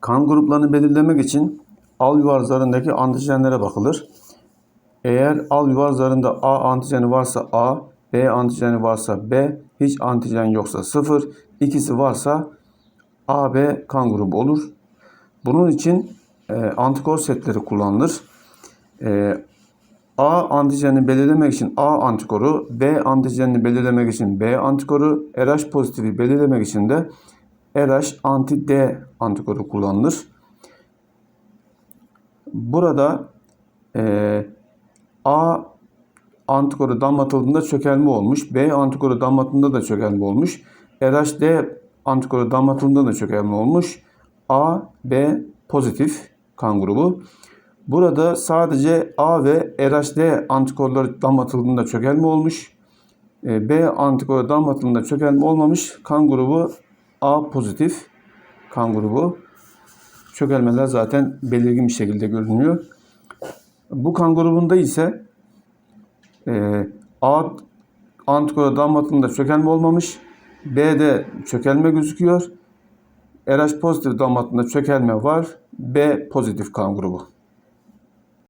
Kan gruplarını belirlemek için al yuvar zarındaki antijenlere bakılır. Eğer al yuvar zarında A antijeni varsa A, B antijeni varsa B, hiç antijen yoksa 0, ikisi varsa AB kan grubu olur. Bunun için e, antikor setleri kullanılır. E, A antijenini belirlemek için A antikoru, B antijenini belirlemek için B antikoru, RH pozitifi belirlemek için de RH anti D antikoru kullanılır. Burada e, A antikoru damlatıldığında çökelme olmuş. B antikoru damlatıldığında da çökelme olmuş. RH-D antikoru damlatıldığında da çökelme olmuş. A, B pozitif kan grubu. Burada sadece A ve RH-D antikorları damlatıldığında çökelme olmuş. E, B antikoru damlatıldığında çökelme olmamış. Kan grubu A pozitif kan grubu. Çökelmeler zaten belirgin bir şekilde görünüyor. Bu kan grubunda ise e, A antikora damlatında çökelme olmamış. B'de çökelme gözüküyor. RH pozitif damlatında çökelme var. B pozitif kan grubu.